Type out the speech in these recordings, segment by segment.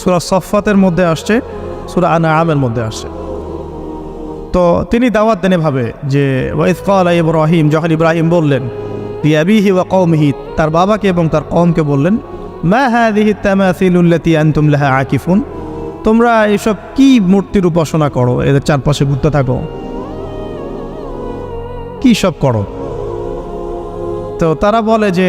সুরা সফাতের মধ্যে আসছে, সুরা আনা আমের মধ্যে আসছে। তো তিনি দাওয়াত দেন এভাবে যে ওয়াইফকাল ইব্রাহিম, যখন ইব্রাহিম বললেন ইয়াবিহি ওয়া কৌমহি তার বাবাকে এবং তার কমকে বললেন লাহা আকিফুন, তোমরা এসব কি মূর্তির উপাসনা করো? এদের চারপাশে ঘুরতে থাকো। কি সব করো? তো তারা বলে যে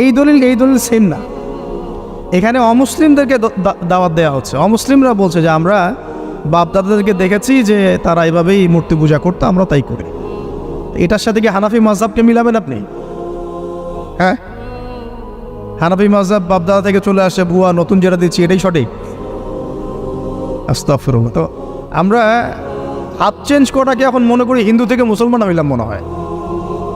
এই দলিল এই দলিল সেম না। এখানে অমুসলিমদেরকে দাওয়াত দেওয়া হচ্ছে। অমুসলিমরা বলছে যে, আমরা বাপদাদাদেরকে দেখেছি যে, তারা এভাবেই মূর্তি পূজা করতো, আমরা তাই করি। এটার সাথে কি হানাফি মাজহাবকে মিলাবেন আপনি? হ্যাঁ? হানাফি মাজহাব বাপদাদা থেকে চলে আসে, বুয়া, নতুন যেটা দিচ্ছি, এটাই সঠিক। আস্তাফিরুল্লাহ তো আমরা হাত চেঞ্জ করাটাকে এখন মনে করি হিন্দু থেকে মুসলমান হইলাম মনে হয়।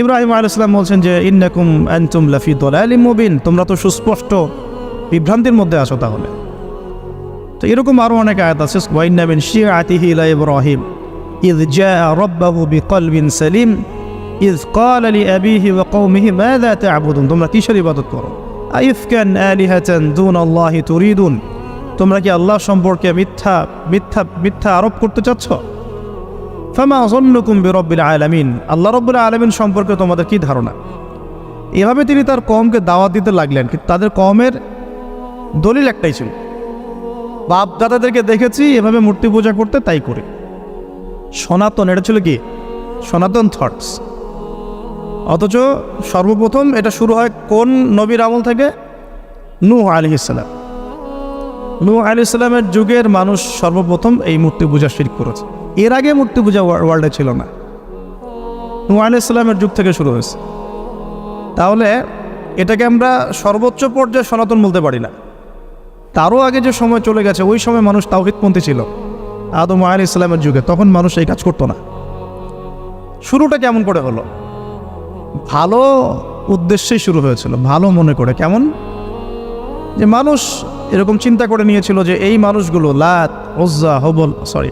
ইব্রাহিম আলাইসলাম বলছেন যে ইন্নাকুম আনতুম লাফি দলালিম মুবিন তোমরা তো সুস্পষ্ট বিভ্রান্তির মধ্যে আছো তাহলে তো এরকম আরও অনেক আয়াত আছে ওয়াইনাবিন শিয়া আতিহি ইলা ইব্রাহিম إذ جاء ربه بقلب سليم إذ قال لأبيه وقومه ماذا تعبدون তোমরা কিসের ইবাদত করো আইফকান আলিহাতান দুন আল্লাহি তুরিদুন তোমরা কি আল্লাহ সম্পর্কে মিথ্যা মিথ্যা মিথ্যা আরোপ করতে চাচ্ছ আল্লাহ রব্বুল আলামিন সম্পর্কে তোমাদের কি ধারণা? এভাবে তিনি তার কমকে দাওয়াত দিতে লাগলেন, কিন্তু তাদের কমের দলিল একটাই ছিল। বাপ দাদাদেরকে দেখেছি, এভাবে মূর্তি পূজা করতে তাই করে। সনাতন, এটা ছিল কি? সনাতন থটস অথচ সর্বপ্রথম এটা শুরু হয় কোন নবীর আমল থেকে? নূহ আলি ইসলাম নূহ আলি ইসলামের যুগের মানুষ সর্বপ্রথম এই মূর্তি পূজা শির করেছে। এর আগে মূর্তি পূজা ওয়ার্ল্ডে ছিল না। নূহ যুগ থেকে শুরু হয়েছে। তাহলে এটাকে আমরা সর্বোচ্চ পর্যায়ে সনাতন বলতে পারি না। তারও আগে যে সময় চলে গেছে, ওই সময় মানুষ তাওহিদপন্থী ছিল। আদম আলী ইসলামের যুগে। তখন মানুষ এই কাজ করতো না। শুরুটা কেমন করে হলো? ভালো উদ্দেশ্যেই শুরু হয়েছিল। ভালো মনে করে। কেমন? যে মানুষ এরকম চিন্তা করে নিয়েছিল যে এই মানুষগুলো, Lat Uzza Hubal sorry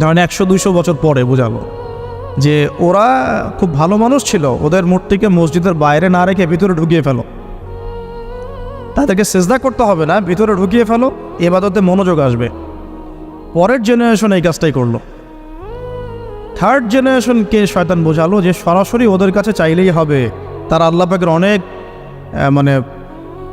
ধরেন একশো, দুইশো বছর পরে বোঝালো যে ওরা খুব ভালো মানুষ ছিল। ওদের মূর্তিকে মসজিদের বাইরে না রেখে ভিতরে ঢুকিয়ে ফেলো। তাদেরকে সেজদা করতে হবে না, ভিতরে ঢুকিয়ে ফেলো, এবাদতে মনোযোগ আসবে। পরের জেনারেশন এই কাজটাই করল। থার্ড জেনারেশনকে শয়তান বোঝালো যে সরাসরি ওদের কাছে চাইলেই হবে। তারা আল্লাহ পাকের অনেক মানে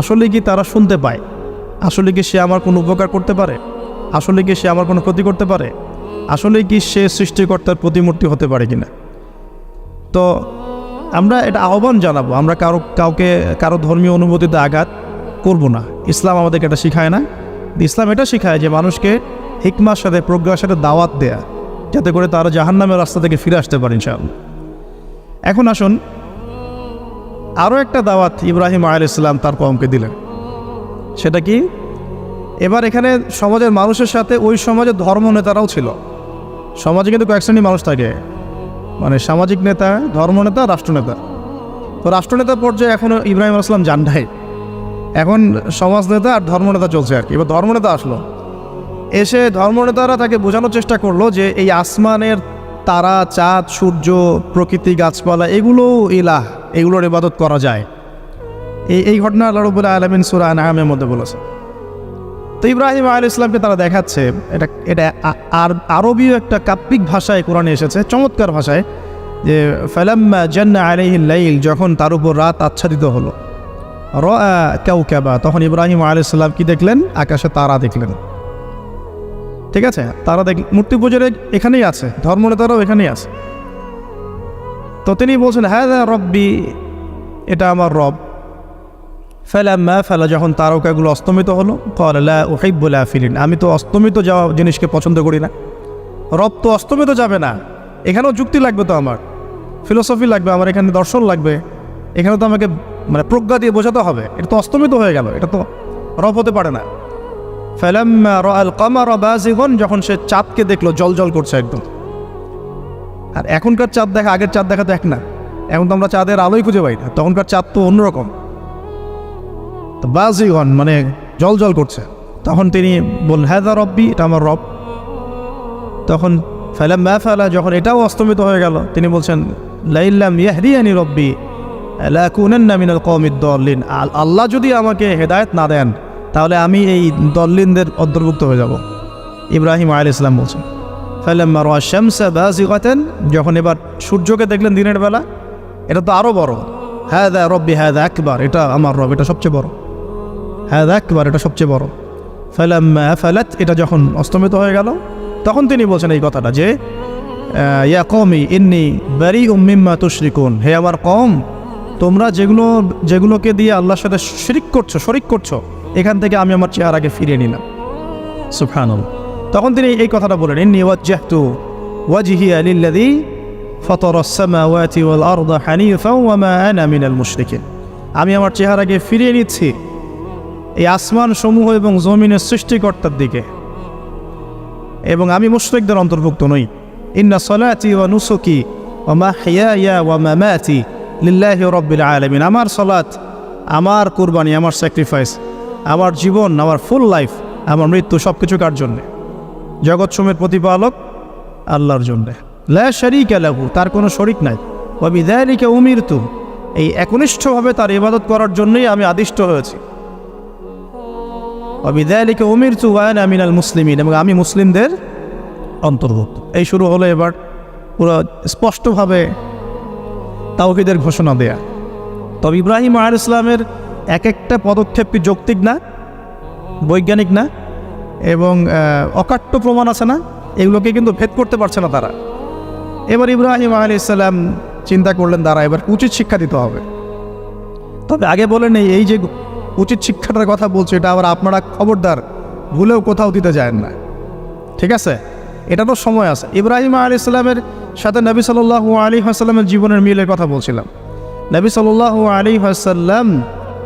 আসলে কি তারা শুনতে পায়? আসলে কি সে আমার কোনো উপকার করতে পারে? আসলে কি সে আমার কোনো ক্ষতি করতে পারে? আসলে কি সে সৃষ্টিকর্তার প্রতিমূর্তি হতে পারে কিনা? তো আমরা এটা আহ্বান জানাব, আমরা কারও, কাউকে, কারও ধর্মীয় অনুভূতিতে আঘাত করব না। ইসলাম আমাদেরকে এটা শিখায় না। ইসলাম এটা শিখায় যে মানুষকে হিকমার সাথে, প্রজ্ঞার সাথে দাওয়াত দেয়া, যাতে করে তারা জাহান্নামের রাস্তা থেকে ফিরে আসতে পারে ইনশাআল্লাহ। এখন আসুন আরও একটা দাওয়াত ইব্রাহিম আল ইসলাম তার কমকে দিলেন। সেটা কি? এবার এখানে সমাজের মানুষের সাথে ওই সমাজের ধর্ম নেতারাও ছিল। সমাজে কিন্তু কয়েক শ্রেণির মানুষ থাকে। মানে সামাজিক নেতা ধর্মনেতা রাষ্ট্রনেতা তো রাষ্ট্রনেতা পর্যায়ে এখন ইব্রাহিম আসলাম যান নাই। এখন সমাজ নেতা আর ধর্মনেতা চলছে আর কি। এবার ধর্মনেতা আসলো। এসে ধর্মনেতারা তাকে বোঝানোর চেষ্টা করল যে এই আসমানের তারা, চাঁদ, সূর্য, প্রকৃতি, গাছপালা, এগুলোও ইলাহ। এগুলোর ইবাদত করা যায়। এই এই ঘটনা আল্লাহ রবুল্লাহ আলমিন সুরা নামের মধ্যে বলেছে তো ইব্রাহিম আল ইসলামকে তারা দেখাচ্ছে, এটা এটা আর, আরবীয় একটা কাব্যিক ভাষায় কোরআনে এসেছে, চমৎকার ভাষায়, যে ফালাম্মা জান্না আলাইহিল লাইল, যখন তার উপর রাত আচ্ছাদিত হলো। র কেউ কেবা তখন ইব্রাহিম আল ইসলাম কি দেখলেন? আকাশে তারা দেখলেন। ঠিক আছে? তারা দেখ, মূর্তি পুজোর এখানেই আছে, ধর্মনেতারাও এখানেই আছে। তো তিনি বলছেন হ্যাঁ রব্বি, এটা আমার রব। ফেলাম্মা ফেলা, যখন তারকাগুলো অস্তমিত হলো কলা ওহাইবুল আফিলিন আমি তো অস্তমিত যাওয়া জিনিসকে পছন্দ করি না। রব তো অস্তমিত যাবে না। এখানেও যুক্তি লাগবে তো আমার, ফিলোসফি লাগবে, আমার এখানে দর্শন লাগবে। এখানে তো আমাকে মানে প্রজ্ঞা দিয়ে বোঝাতে হবে। এটা তো অস্তমিত হয়ে গেল, এটা তো রব হতে পারে না। ফেলাম্মা র আল কামার বাজিগন যখন সে চাঁদকে দেখল জল জল করছে একদম। আর এখনকার চাঁদ দেখা, আগের চাঁদ দেখা তো এক না। এখন তো আমরা চাঁদের আলোই খুঁজে পাই না। তখনকার চাঁদ তো অন্যরকম। তো বাজিগন মানে জল জল করছে। তখন তিনি বললেন হ্যাঁ দা রব্বি, এটা আমার রব। তখন ফেলাম ম্যা ফেলা, যখন এটাও অস্তমিত হয়ে গেল, তিনি বলছেন লাইল্লাম ইয়াহদিয়ানি রব্বি আল্লাহ যদি আমাকে হেদায়েত না দেন, তাহলে আমি এই দল্লিনদের অন্তর্ভুক্ত হয়ে যাব। ইব্রাহিম আল ইসলাম বলছেন। ফালাম্মা রাআ শামসা বাযিগাতান, যখন এবার সূর্যকে দেখলেন দিনের বেলা, এটা তো আরও বড়। হাদা রব্বি হাদা একবার এটা আমার রব, এটা সবচেয়ে বড়। হাদা একবার এটা সবচেয়ে বড়। ফালাম্মা ফালাত এটা যখন অস্তমিত হয়ে গেল, তখন তিনি বলছেন এই কথাটা যে ইয়া কমি ইন্নি বারি উম্মিম্মা তুশরিকুন। হে আমার কম তোমরা যেগুলো, যেগুলোকে দিয়ে আল্লাহর সাথে শিরিক করছ, শরিক করছ, এখান থেকে আমি আমার চেহারাকে ফিরিয়ে নিলাম। সুফানুল তখন তিনি এই কথাটা বলেন, ইন্নি ওয়াজ্জাহতু ওয়াজহিয়া লিল্লাযী ফাতারা আস-সামাওয়াতি ওয়াল আরদা হানিফাও ওয়া মা আনা মিনাল মুশরিকিন। আমি আমার চেহারাকে ফিরিয়ে নিচ্ছি এই আসমান সমূহ এবং জমিনের সৃষ্টিকর্তার দিকে। এবং আমি মুশরিকদের অন্তর্ভুক্ত নই। ইন্না সলাতি ওয়া নুসুকি ওয়া মাহইয়ায়া ওয়া মামাতি লিল্লাহি রাব্বিল আলামিন। আমার সলাত আমার কুরবানি, আমার স্যাক্রিফাইস আমার জীবন, আমার ফুল লাইফ আমার মৃত্যু সব কিছু কার জন্যে? জগৎ সমের প্রতিপালক আল্লাহর জন্যে। লা শারিকা লাহু, তার কোনো শরিক নাই। ওয়া বিযালিকা উমিরতু, এই একনিষ্ঠভাবে তার ইবাদত করার জন্যই আমি আদিষ্ট হয়েছি। অবিদায়ালিকে উমির চুয়ান আমিনাল মুসলিমিন, এবং আমি মুসলিমদের অন্তর্ভুক্ত। এই শুরু হলো এবার পুরো স্পষ্টভাবে তাওহিদের ঘোষণা দেয়া। তবে ইব্রাহিম আল ইসলামের এক একটা পদক্ষেপ কি যৌক্তিক না? বৈজ্ঞানিক না? এবং অকাট্য প্রমাণ আছে না? এগুলোকে কিন্তু ভেদ করতে পারছে না তারা। এবার ইব্রাহিম আলী ইসলাম চিন্তা করলেন তারা এবার উচিত শিক্ষা দিতে হবে। তবে আগে বলে নেই, এই যে উচিত শিক্ষাটার কথা বলছে, এটা আবার আপনারা খবরদার, ভুলেও কোথাও দিতে যায় না। ঠিক আছে? এটা তো সময় আছে। ইব্রাহিম আলী ইসলামের সাথে নবী সাল্লাল্লাহু আলী হাসাল্লামের জীবনের মিলের কথা বলছিলাম। নবী সাল্লাল্লাহু আলী হাসাল্লাম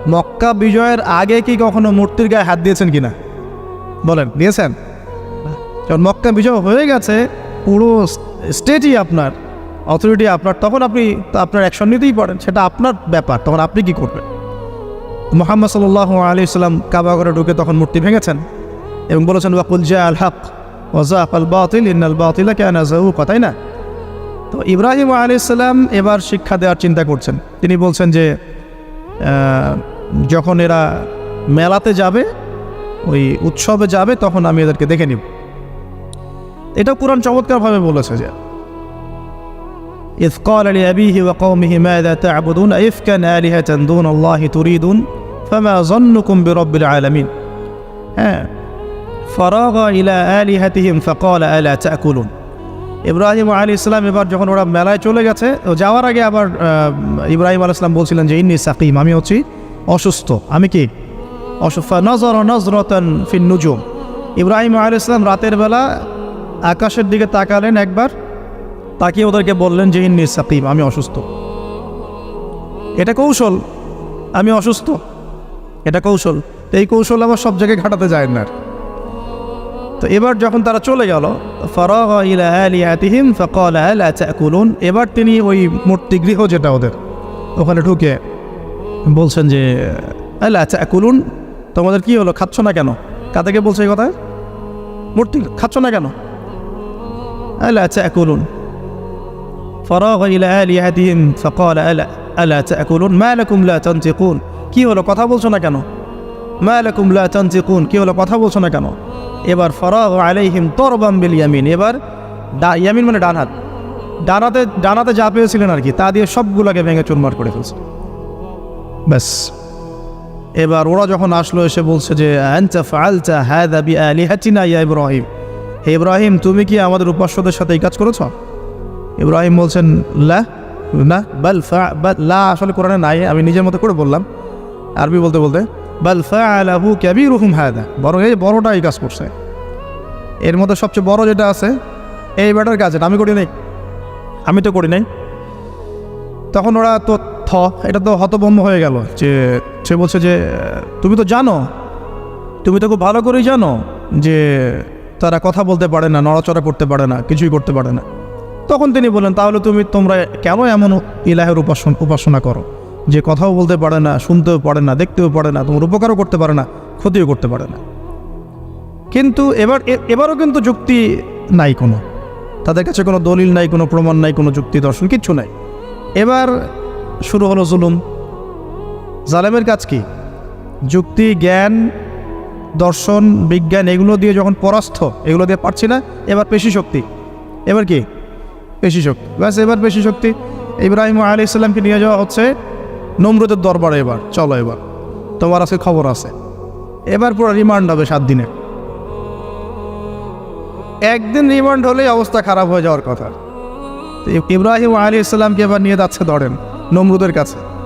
মক্কা বিজয়ের আগে কি কখনো মূর্তির গায়ে হাত দিয়েছেন কিনা? বলেন দিয়েছেন যখন মক্কা বিজয় হয়ে গেছে, পুরো স্টেটই আপনার, অথরিটি আপনার, তখন আপনি আপনার অ্যাকশন নিতেই পারেন, সেটা আপনার ব্যাপার, তখন আপনি কি করবেন? মোহাম্মদ সাল্লাহ আলি ইসলাম কাবা করে ঢুকে তখন মূর্তি ভেঙেছেন এবং বলেছেন, ওয়াকুল জা আল হক ওজা আল বাতিল, ইন্নাল বাতিলা কেন তাই না? তো ইব্রাহিম আলী ইসলাম এবার শিক্ষা দেওয়ার চিন্তা করছেন। তিনি বলছেন যে যখন এরা মেলাতে যাবে ওই উৎসবে যাবে তখন আমি এদেরকে দেখে নিব এটাও কোরআন চমৎকারভাবে বলেছে যে إذ قال لأبيه وقومه ماذا تعبدون أئفكا آلهة دون الله تريدون فما ظنكم برب العالمين হ্যাঁ فراغ إلى آلهتهم فقال ألا تأكلون ইব্রাহিম আলী ইসলাম এবার যখন ওরা মেলায় চলে গেছে ও যাওয়ার আগে আবার আহ, ইব্রাহিম আলী ইসলাম বলছিলেন যে ইন্নি সাকিম আমি হচ্ছি অসুস্থ আমি কি অসুস্থ নজর নজরতন ফিন নুজুম। ইব্রাহিম আলী ইসলাম রাতের বেলা আকাশের দিকে তাকালেন একবার, তাকিয়ে ওদেরকে বললেন যে, ইন্নি সাকিম, আমি অসুস্থ। এটা কৌশল, আমি অসুস্থ। এটা কৌশল। তো এই কৌশল আবার সব জায়গায় ঘাটাতে যায় না। তো এবার যখন তারা চলে গেল আলা তাকুলুন? এবার তিনি ওই মূর্তি গৃহ যেটা ওদের, ওখানে ঢুকে বলছেন যে আলা তাকুলুন? তোমাদের কি হলো খাচ্ছ না কেন কাদেরকে বলছে এই কথা মূর্তি খাচ্ছ না কেন আলা তাকুলুন فراغ إلى آلهتهم فقال ألا ألا تأكلون ما لكم لا تنطقون কি হলো কথা বলছো না কেন মা লাকুম লা তানতিকুন কি হলো কথা বলছো না কেন এবার ফরাগ আলাইহিম তরবাম বিল ইয়ামিন এবার ডা ইয়ামিন মানে ডান হাত ডানাতে ডানাতে যা পেয়েছিলেন আর কি তা দিয়ে সবগুলোকে ভেঙে চুরমার করে ফেলছে ব্যাস এবার ওরা যখন আসলো, এসে বলছে যে ইব্রাহিম। হে ইব্রাহিম, তুমি কি আমাদের উপাস্যদের সাথে এই কাজ করেছ? ইব্রাহিম বলছেন, লা, না, বাল ফা লা আসলে কোরআনে নাই, আমি নিজের মতো করে বললাম। আরবি বলতে বলতে, বাল ফাআলাহু কাবীরুহুম হাদা বড় এই বড়টা এই কাজ করছে। এর মধ্যে সবচেয়ে বড় যেটা আছে, এই ব্যাটার কাজ আমি করি নাই। আমি তো করি নাই। তখন ওরা তো থ, এটা তো হতভম্ব হয়ে গেল যে সে বলছে যে, তুমি তো জানো, তুমি তো খুব ভালো করেই জানো যে তারা কথা বলতে পারে না, নড়াচড়া করতে পারে না, কিছুই করতে পারে না। তখন তিনি বললেন, তাহলে তুমি, তোমরা কেন এমন ইলাহের উপাসন, উপাসনা করো? যে কথাও বলতে পারে না, শুনতেও পারে না, দেখতেও পারে না, তোমার উপকারও করতে পারে না, ক্ষতিও করতে পারে না। কিন্তু এবার এবারও কিন্তু যুক্তি নাই কোনো। তাদের কাছে কোনো দলিল নাই, কোনো প্রমাণ নাই, কোনো যুক্তি দর্শন, কিচ্ছু নাই। এবার শুরু হলো জুলুম। জালেমের কাজ কি? যুক্তি, জ্ঞান, দর্শন, বিজ্ঞান, এগুলো দিয়ে যখন পরাস্থ এগুলো দিয়ে পারছি না, এবার পেশি শক্তি। এবার কি? পেশি শক্তি। ব্যাস, এবার পেশি শক্তি। ইব্রাহিম আলী ইসলামকে নিয়ে যাওয়া হচ্ছে নমরুদের দরবারে এবার। চলো এবার। তোমার আজকে খবর আছে। এবার পুরো রিমান্ড হবে সাত দিনে। একদিন রিমান্ড হলেই অবস্থা খারাপ হয়ে যাওয়ার কথা। ইব্রাহিম আলী ইসলামকে এবার নিয়ে যাচ্ছে ধরেন নমরুদের কাছে।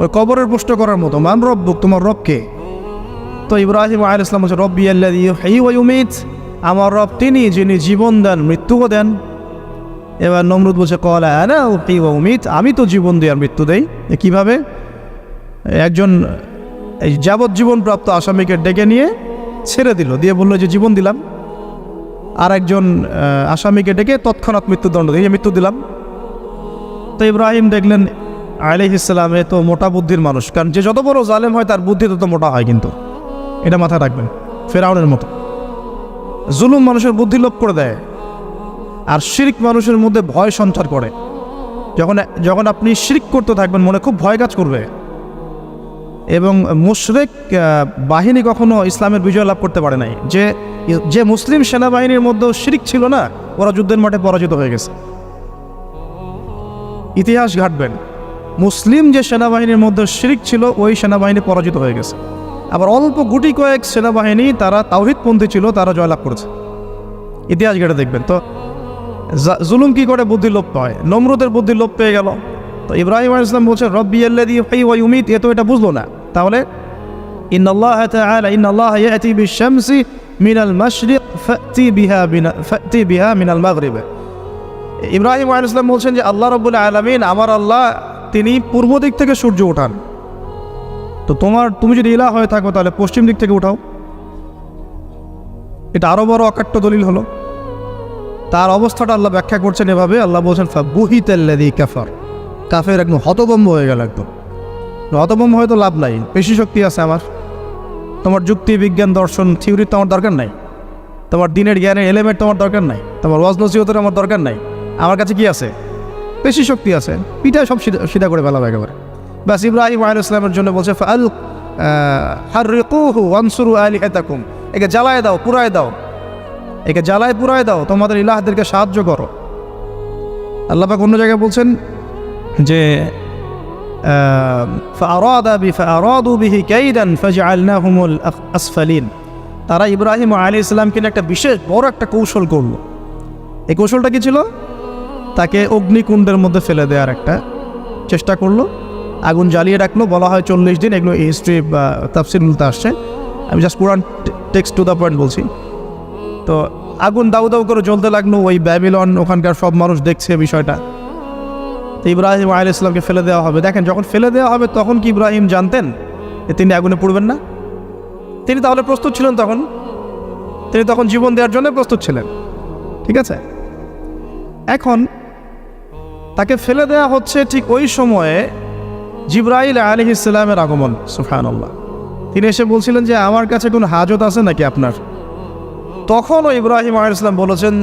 ওই কবরের প্রশ্ন করার মতো। মান রব বুক তোমার রবকে? তো ইব্রাহিম আল ইসলাম বলছে, রব্বি আল্লাহ হেই ওই উমিদ আমার রব তিনি যিনি জীবন দেন, মৃত্যুও দেন। এবার নমরুদ বলছে, কলা না উমিদ আমি তো জীবন দিই আর মৃত্যু দেই। কীভাবে? একজন এই যাবজ্জীবন প্রাপ্ত আসামিকে ডেকে নিয়ে ছেড়ে দিল, দিয়ে বলল যে জীবন দিলাম। আর একজন আসামিকে ডেকে তৎক্ষণাৎ মৃত্যুদণ্ড দিয়ে মৃত্যু দিলাম। তো ইব্রাহিম দেখলেন আলিহ ইসলামে তো মোটা বুদ্ধির মানুষ। কারণ যে যত বড় জালেম হয়, তার বুদ্ধি তত মোটা হয় কিন্তু। এটা মাথায় রাখবেন। ফেরাউনের মতো। জুলুম মানুষের বুদ্ধি লোপ করে দেয়। আর শিরিক মানুষের মধ্যে ভয় সঞ্চার করে। যখন যখন আপনি শিরিক করতে থাকবেন, মনে খুব ভয় কাজ করবে। এবং মুশরেক বাহিনী কখনো ইসলামের বিজয় লাভ করতে পারে নাই। যে যে মুসলিম সেনাবাহিনীর মধ্যে শিরিক ছিল না, ওরা যুদ্ধের মাঠে পরাজিত হয়ে গেছে। ইতিহাস ঘাটবেন। মুসলিম যে সেনাবাহিনীর মধ্যে শিরিক ছিল, ওই সেনাবাহিনী পরাজিত হয়ে গেছে। আবার অল্প গুটি কয়েক সেনাবাহিনী তারা তাওহিদপন্থী ছিল, তারা জয়লাভ করেছে। ইতিহাস ঘেটে দেখবেন, তো জুলুম কি করে বুদ্ধি লোপ পায়? নমরুদের বুদ্ধি লোপ পেয়ে গেল। তো ইব্রাহিম আলাইহিস সালাম বলছে, রব্বি ওয়া ইউমিত। এ তো এটা বুঝলো না। তাহলে ইন ইন আল্লাহ বিহা বিহা ইব্রাহিম আলাইহিস বলছেন যে, আল্লাহ রাব্বুল আলামিন, আমার আল্লাহ তিনি পূর্ব দিক থেকে সূর্য ওঠান। তো তোমার, তুমি যদি ইলা হয়ে থাকো তাহলে পশ্চিম দিক থেকে উঠাও। এটা আরও বড় অকাট্য দলিল হলো। তার অবস্থাটা আল্লাহ ব্যাখ্যা করছেন এভাবে। আল্লাহ বলছেন বুহিতাল্লাদি কাফার। কাফের একদম হতবম্ব হয়ে গেল একদম। হতবম্ব হয়তো লাভ নাই। পেশি শক্তি আছে আমার। তোমার যুক্তি, বিজ্ঞান, দর্শন, থিওরি তোমার দরকার নাই। তোমার দিনের জ্ঞানের এলিমেন্ট তোমার দরকার নাই। তোমার ওয়াজ নসিহতের আমার দরকার নাই। আমার কাছে কি আছে? বেশি শক্তি আছে। পিঠা সব সিধা করে ফেলা একেবারে। বাস ইব্রাহিম আল ইসলামের জন্য বলছে, ফাল হার রেকুহু হেতাকুম একে জ্বালায় দাও পুরায় দাও। একে জ্বালায় পুরায় দাও, তোমাদের ইলাহাদেরকে সাহায্য করো। আল্লাপাক অন্য জায়গায় বলছেন যে তারা ইব্রাহিম আলী ইসলামকে একটা বিশেষ বড় একটা কৌশল করল। এই কৌশলটা কি ছিল? তাকে অগ্নিকুণ্ডের মধ্যে ফেলে দেওয়ার একটা চেষ্টা করল। আগুন জ্বালিয়ে রাখল, বলা হয় চল্লিশ দিন, এগুলো হিস্ট্রি বা তাফসিরুলতে আসছে। আমি জাস্ট পুরান টেক্সট টু দ্য পয়েন্ট বলছি। তো আগুন দাউ দাউ করে জ্বলতে লাগল, ওই ব্যাবিলন, ওখানকার সব মানুষ দেখছে বিষয়টা। তো ইব্রাহিম আল ইসলামকে ফেলে দেওয়া হবে। দেখেন, যখন ফেলে দেওয়া হবে, তখন কি ইব্রাহিম জানতেন যে তিনি আগুনে পড়বেন না? তিনি তাহলে প্রস্তুত ছিলেন তখন? তিনি তখন জীবন দেওয়ার জন্য প্রস্তুত ছিলেন। ঠিক আছে? এখন তাকে ফেলে দেওয়া হচ্ছে ঠিক ওই সময়ে জিব্রাইল আলী ইসলামের আগমন সুফান আল্লাহ তিনি এসে বলছিলেন যে, আমার কাছে কোনো হাজত আছে নাকি আপনার? তখনও ইব্রাহিম আলী ইসলাম বলেছেন,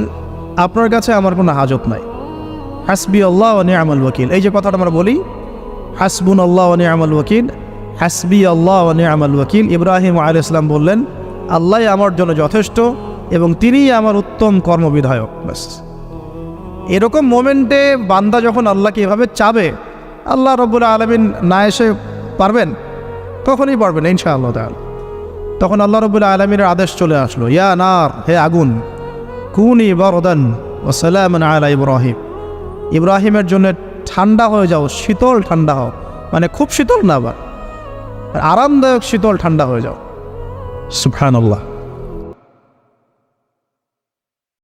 আপনার কাছে আমার কোনো হাজত নাই। হাসবি আল্লাহ ও নিয়ামল ওয়াকিল। এই যে কথাটা আমরা বলি হাসবুন আল্লাহ ও নিয়ামল ওয়াকিল হাসবি আল্লাহ ও নিয়ামল ওয়াকিল। ইব্রাহিম আলী ইসলাম বললেন, আল্লাহ আমার জন্য যথেষ্ট এবং তিনিই আমার উত্তম কর্মবিধায়ক। ব্যাস। এরকম মোমেন্টে বান্দা যখন আল্লাহকে এভাবে চাবে, আল্লাহ রব্বুল আলমিন না এসে পারবেন? তখনই পারবেন ইনশাআল্লাহ তাআলা। তখন আল্লাহ রব্বুল আলমিনের আদেশ চলে আসলো, ইয়া নার, হে আগুন, কুনি বরদান ও সালামান আলা ইব্রাহিম। ইব্রাহিমের জন্য ঠান্ডা হয়ে যাও, শীতল ঠান্ডা হও। মানে খুব শীতল না আবার, আরামদায়ক শীতল ঠান্ডা হয়ে যাও। সুফান আল্লাহ